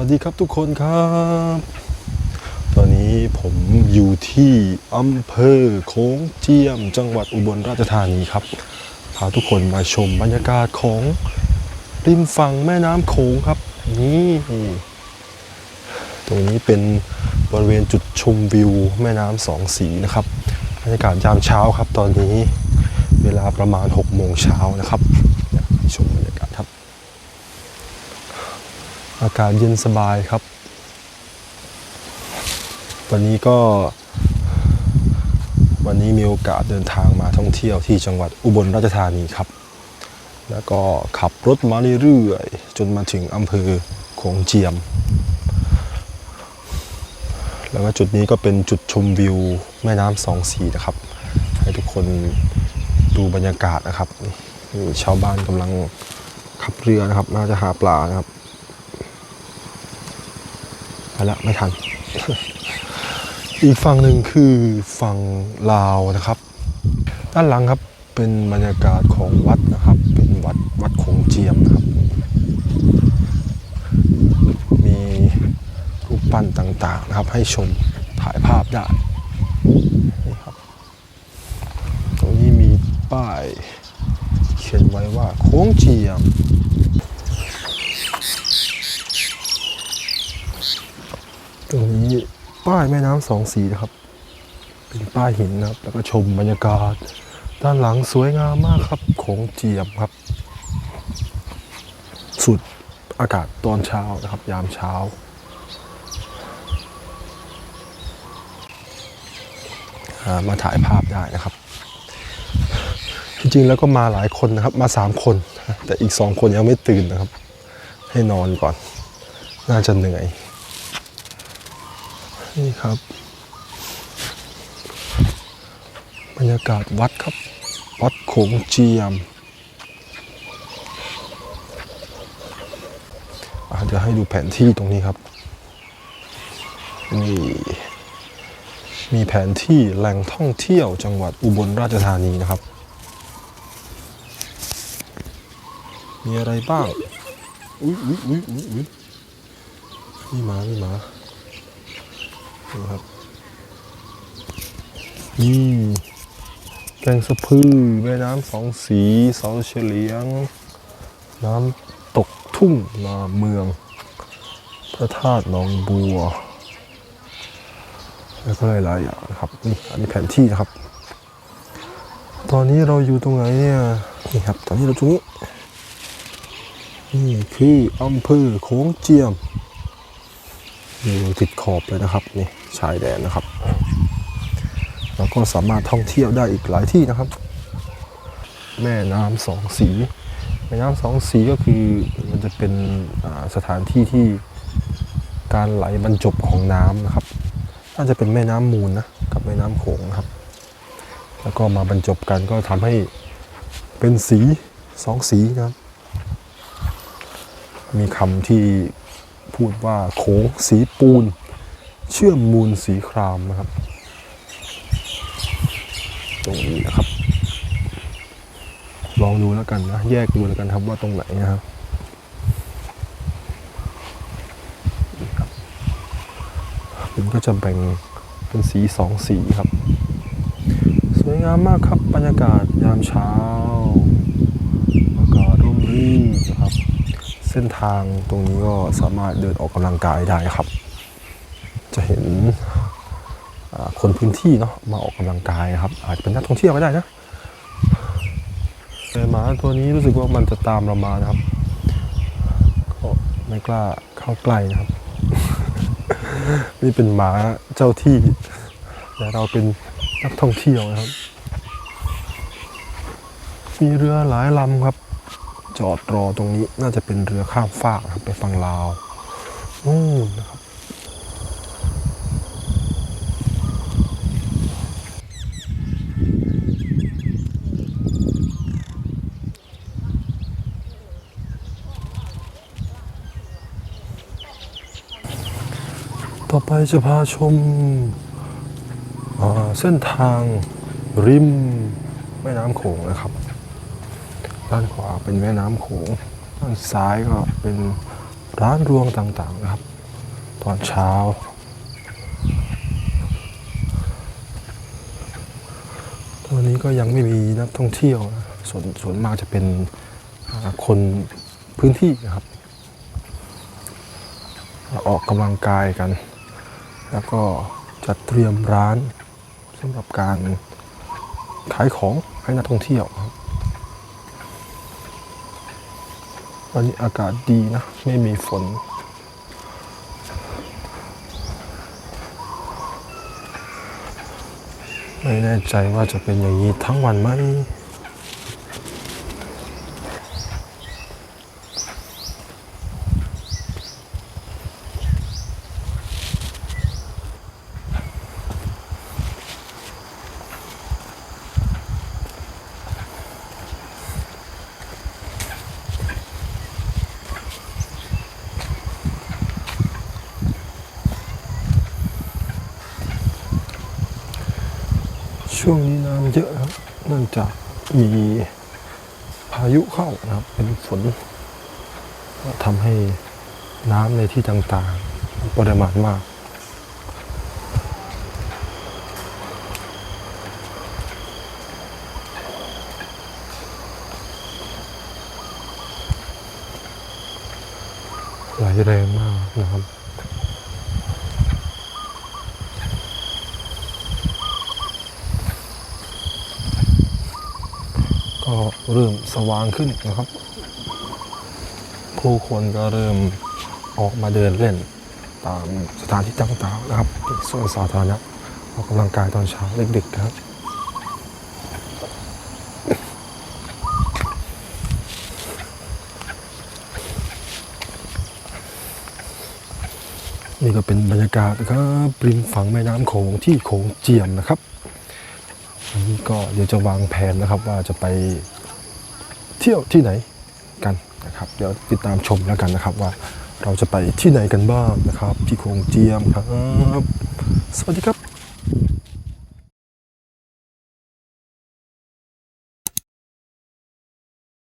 วัสดีครับทุกคนครับ ตอนนี้ผมอยู่ที่อำเภอโค้งเจียม จังหวัดอุบลราชธานีครับ พาทุกคนมาชมบรรยากาศของริมฝั่งแม่น้ำโขงครับ นี่ตรงนี้เป็นบริเวณจุดชมวิวแม่น้ำสองสีนะครับ บรรยากาศยามเช้าครับ ตอนนี้เวลาประมาณ6โมงเช้านะครับชมบรรยากาศครับ อากาศเย็นสบายครับ วันนี้ก็ วันนี้มีโอกาสเดินทางมาท่องเที่ยวที่จังหวัดอุบลราชธานีครับ แล้วก็ขับรถมาเรื่อยๆจนมาถึงอำเภอโขงเจียม แล้วก็จุดนี้ก็เป็นจุดชมวิวแม่น้ำสองสีนะครับ ให้ทุกคนดูบรรยากาศนะครับชาวบ้านกำลังขับเรือนะครับน่าจะหาปลานะครับ ไปละไม่ทัน อีกฝั่งหนึ่งคือฝั่งลาวนะครับ ด้านหลังครับเป็นบรรยากาศของวัดนะครับ เป็นวัดวัดโขงเจียมนะครับ มีรูปปั้นต่างๆนะครับ ให้ชมถ่ายภาพได้นี่ครับตรงนี้มีป้ายเขียนไว้ว่าโค้งเจียม ตรงนี้ป้ายแม่น้ำสองสีนะครับ เป็นป้ายหินนะครับ แล้วก็ชมบรรยากาศ ด้านหลังสวยงามมากครับโขงเจียมครับ สุดอากาศตอนเช้านะครับ ยามเช้าอามาถ่ายภาพได้นะครับ จริงๆแล้วก็มาหลายคนนะครับ มาสามคน แต่อีกสองคนยังไม่ตื่นนะครับ ให้นอนก่อน น่าจะเหนื่อย นี่ครับ บรรยากาศวัดครับ วัดโขงเจียมอะเดี๋ยวให้ดูแผนที่ตรงนี้ครับนี่มีแผนที่แหล่งท่องเที่ยวจังหวัดอุบลราชธานีนะครับ มีอะไรบ้าง อุ๊ยอุ๊ยอุ๊ยอุ๊ยอุ๊ยนี่หมานี่หมา นี่ครับ นี่แกงสะพือแม่น้ำสองสีเสาเฉลียง น้ำตกทุ่งนาเมือง พระธาตุหนองบัว แล้วก็หลายอย่างนะครับ นี่อันนี้แผนที่นะครับ ตอนนี้เราอยู่ตรงไหนเนี่ย นี่ครับ ตอนนี้เราตรงนี้ นี่คืออำเภอโค้งเจียม ติดขอบเลยนะครับนี่ชายแดนนะครับ แล้วก็สามารถท่องเที่ยวได้อีกหลายที่นะครับ แม่น้ำสองสีแม่น้ำสองสีก็คือมันจะเป็นสถานที่ที่การไหลบรรจบของน้ำนะครับ น่าจะเป็นแม่น้ำมูลนะกับแม่น้ำโขงนะครับ แล้วก็มาบรรจบกันก็ทำให้เป็นสีสองสีนะครับ มีคำที่ พูดว่าโขงสีปูน เชื่อมมูลสีครามนะครับ ตรงนี้นะครับ ลองดูแล้วกันนะ แยกดูแล้วกันครับว่าตรงไหนนะครับนี่ครับมันก็จะแบ่งเป็นสีสองสีครับ สวยงามมากครับบรรยากาศยามเช้า อากาศร่มรื่นนะครับ เส้นทางตรงนี้ก็สามารถเดินออกกำลังกายได้ครับ จะเห็นคนพื้นที่เนาะมาออกกำลังกายครับ อาจจะเป็นนักท่องเที่ยวก็ได้นะแต่หมาตัวนี้รู้สึกว่ามันจะตามเรามานะครับก็ไม่กล้าเข้าใกล้นะครับ นี่เป็นหมาเจ้าที่แต่เราเป็นนักท่องเที่ยวนะครับ มีเรือหลายลำครับ จอดรอตรงนี้น่าจะเป็นเรือข้ามฟากนะครับไปฝั่งลาวนู่นนะครับ ต่อไปจะพาชมเส้นทางริมแม่น้ำโขงนะครับ ด้านขวาเป็นแม่น้ำโขงด้านซ้ายก็เป็นร้านรวงต่างๆนะครับ ตอนเช้า ตอนนี้ก็ยังไม่มีนักท่องเที่ยวนะส่วนส่วนมากจะเป็นอ่าคนพื้นที่นะครับ ออกกำลังกายกัน แล้วก็จัดเตรียมร้านสำหรับการขายของให้นักท่องเที่ยวครับ วันนี้อากาศดีนะ ไม่มีฝน ไม่แน่ใจว่าจะเป็นอย่างนี้ทั้งวันไหม ช่วงนี้น้ำเยอะครับเนื่องจากมีพายุเข้านะครับ เป็นฝนก็ทำให้น้ำในที่ต่างๆปริมาณมากไหลแรงมากนะครับ ก็เริ่มสว่างขึ้นนะครับ ผู้คนก็เริ่มออกมาเดินเล่น ตามสถานที่ต่างๆนะครับส่วนสาธารณะออกกำลังกายตอนเช้าเดึกๆครับนี่ก็เป็นบรรยากาศนะครับริมฝั่งแม่น้ำโขงที่โขงเจียมนะครับ ก็เดี๋ยวจะวางแผนนะครับว่าจะไปเที่ยวที่ไหนกันนะครับเดี๋ยวติดตามชมแล้วกันนะครับว่าเราจะไปที่ไหนกันบ้างนะครับ ที่โขงเจียมครับ สวัสดีครับ